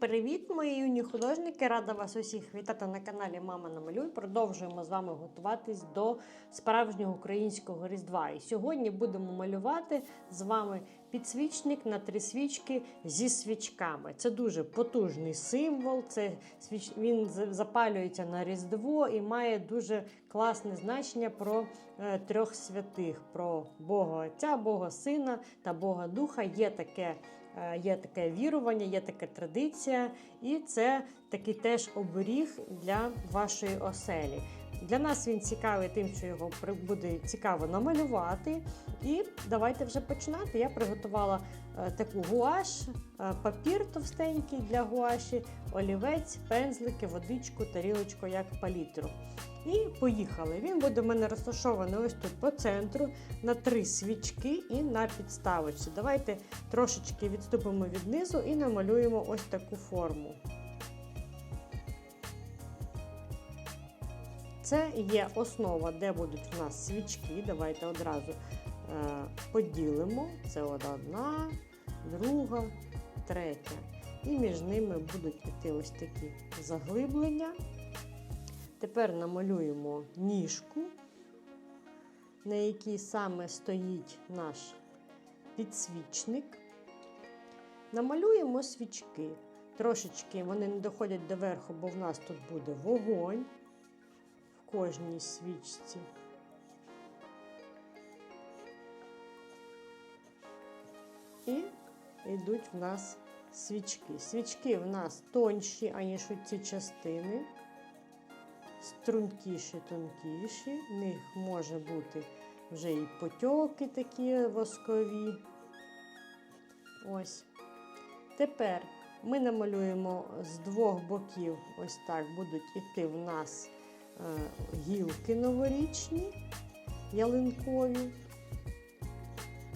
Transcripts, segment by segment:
привіт, мої юні художники! Рада вас усіх вітати на каналі Мама Намалюй. Продовжуємо з вами готуватись до справжнього українського Різдва. І сьогодні будемо малювати з вами підсвічник на три свічки зі свічками. Це дуже потужний символ. Це свіч... Він запалюється на Різдво і має дуже класне значення про е, трьох святих: про Бога Отця, Бога Сина та Бога Духа. Є таке. Е, Є таке вірування, є така традиція, і це такий теж оберіг для вашої оселі. Для нас він цікавий тим, що його буде цікаво намалювати. І давайте вже починати. Я приготувала е, таку гуаш, е, папір товстенький для гуаші, олівець, пензлики, водичку, тарілочку як палітру. І поїхали. Він буде в мене розташований ось тут по центру на три свічки і на підставочці. Давайте трошечки відступимо від низу і намалюємо ось таку форму. Це є основа, де будуть у нас свічки. Давайте одразу е, поділимо. Це одна, друга, третя. І між ними будуть іти ось такі заглиблення. Тепер намалюємо ніжку, на якій саме стоїть наш підсвічник. Намалюємо свічки. Трошечки вони не доходять до верху, бо в нас тут буде вогонь кожній свічці. І йдуть в нас свічки. Свічки в нас тонші, аніж ці частини стрункіші, тонкіші. В них може бути вже і потьоки такі воскові. Ось. Тепер ми намалюємо з двох боків, ось так будуть іти в нас гілки новорічні, ялинкові.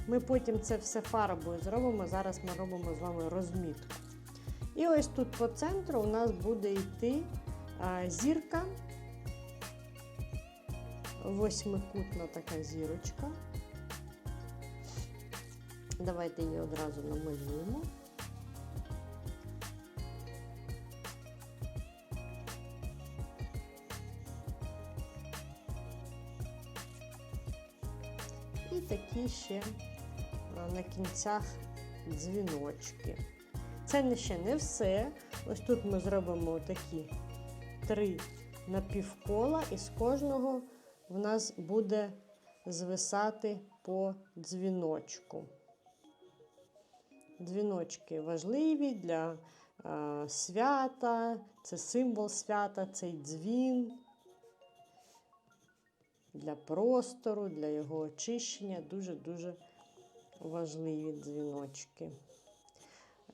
Ми потім це все фарбою зробимо. Зараз ми робимо з вами розмітку. І ось тут по центру у нас буде йти зірка, восьмикутна така зірочка. Давайте її одразу намалюємо. Ще на кінцях дзвіночки. Це ще не все. Ось тут ми зробимо такі три напівкола, і з кожного в нас буде звисати по дзвіночку. Дзвіночки важливі для свята, це символ свята, цей дзвін для простору, для його очищення. Дуже-дуже важливі дзвіночки.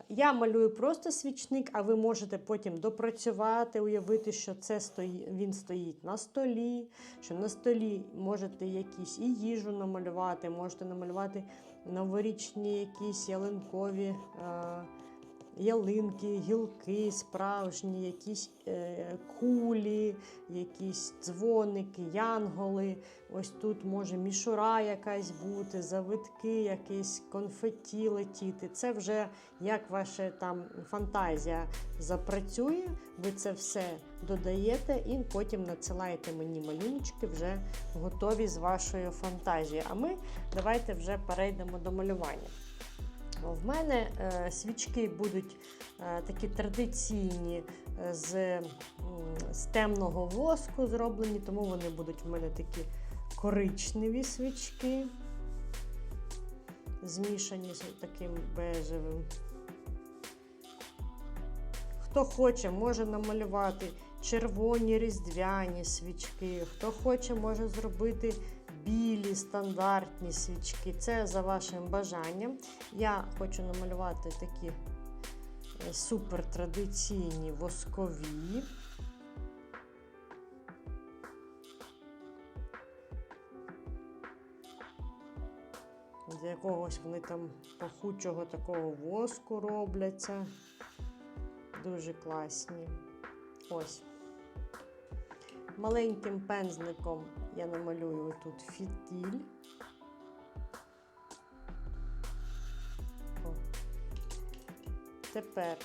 Я малюю просто свічник, а ви можете потім допрацювати, уявити, що це стої... він стоїть на столі, що на столі можете якісь і їжу намалювати, можете намалювати новорічні якісь ялинкові е... ялинки, гілки справжні, якісь е... кулі, якісь дзвоники, янголи. Ось тут може мішура якась бути, завитки, якісь конфеті летіти. Це вже як ваша там фантазія запрацює, ви це все додаєте і потім надсилаєте мені малюночки вже готові з вашою фантазією. А ми давайте вже перейдемо до малювання. В мене е, свічки будуть е, такі традиційні е, з, з темного воску зроблені, тому вони будуть в мене такі коричневі свічки, змішані з таким бежевим. Хто хоче, може намалювати червоні різдвяні свічки. Хто хоче, може зробити білі стандартні свічки. Це за вашим бажанням. Я хочу намалювати такі е, супер традиційні воскові. З якогось вони там пахучого такого воску робляться. Дуже класні. Ось. Маленьким пензликом я намалюю тут фітіль. О. Тепер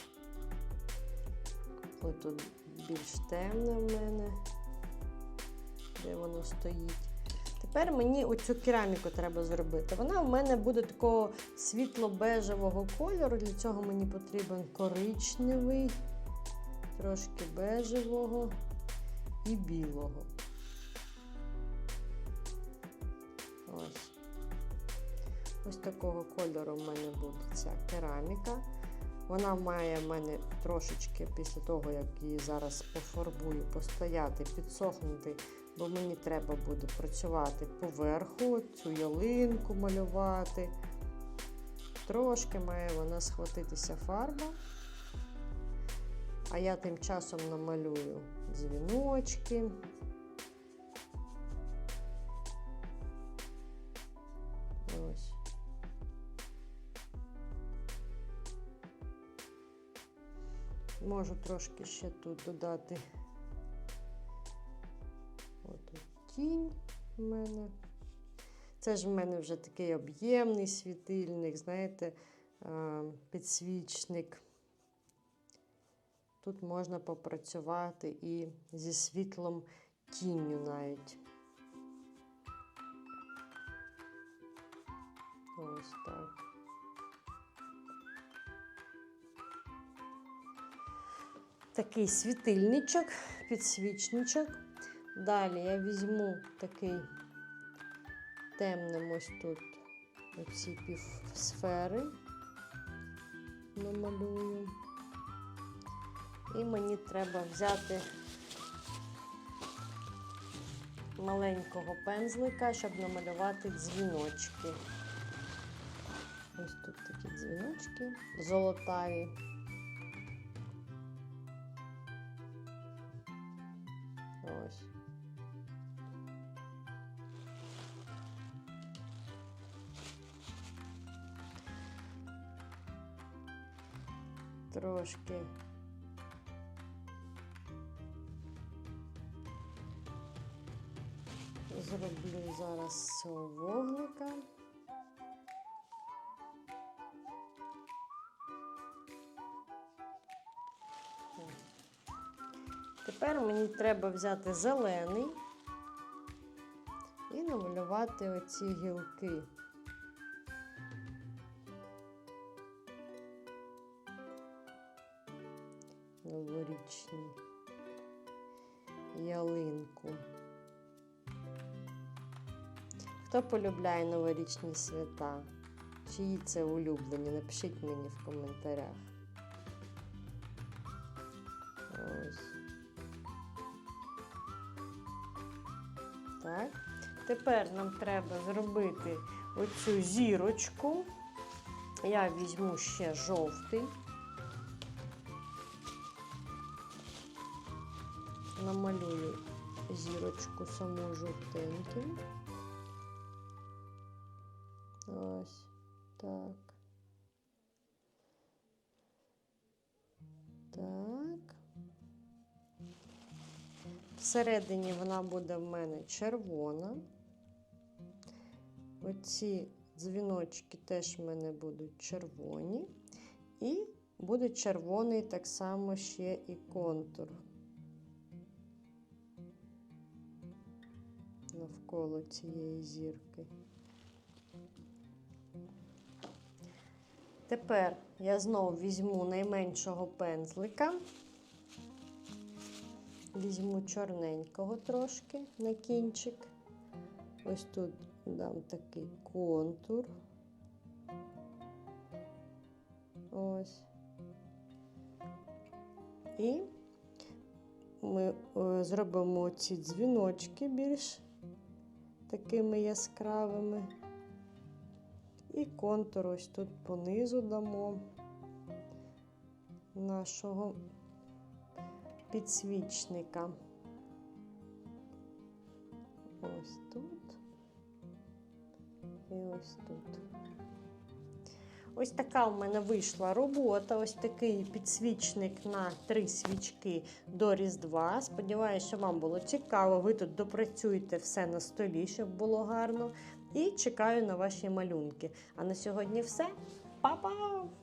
Ось тут більш темне в мене, де воно стоїть. Тепер мені оцю кераміку треба зробити. Вона в мене буде такого світло-бежевого кольору. Для цього мені потрібен коричневий, трошки бежевого і білого. Ось. Ось такого кольору в мене буде ця кераміка. Вона має в мене трошечки після того, як її зараз пофарбую, постояти, підсохнути, бо мені треба буде працювати поверху, цю ялинку малювати. Трошки має вона схватитися фарба. А я тим часом намалюю дзвіночки. Можу трошки ще тут додати отут тінь в мене. Це ж в мене вже такий об'ємний світильник, знаєте, підсвічник. Тут можна попрацювати і зі світлом тінню навіть. Ось так. Такий світильничок, підсвічничок. Далі я візьму такий темним ось тут оці півсфери намалюю. І мені треба взяти маленького пензлика, щоб намалювати дзвіночки. Ось тут такі дзвіночки золотаві. Трошки зроблю зараз цього вогника. Тепер мені треба взяти зелений і намалювати оці гілки. Новорічні ялинку. Хто полюбляє новорічні свята? Чиї це улюблені? Напишіть мені в коментарях. Ось. Так. Тепер нам треба зробити оцю зірочку. Я візьму ще жовтий. Намалюю зірочку саму жовтеньким. Ось так. Так. Всередині вона буде в мене червона. Оці дзвіночки теж в мене будуть червоні. І буде червоний так само ще і контур. Навколо цієї зірки. Тепер я знову візьму найменшого пензлика. Візьму чорненького трошки на кінчик. Ось тут дам такий контур. Ось. І ми е, зробимо ці дзвіночки більш такими яскравими. І контур ось тут понизу дамо нашого підсвічника. Ось тут і ось тут. Ось така у мене вийшла робота. Ось такий підсвічник на три свічки до Різдва. Сподіваюся, що вам було цікаво. Ви тут допрацюєте все на столі, щоб було гарно. І чекаю на ваші малюнки. А на сьогодні все. Па-па!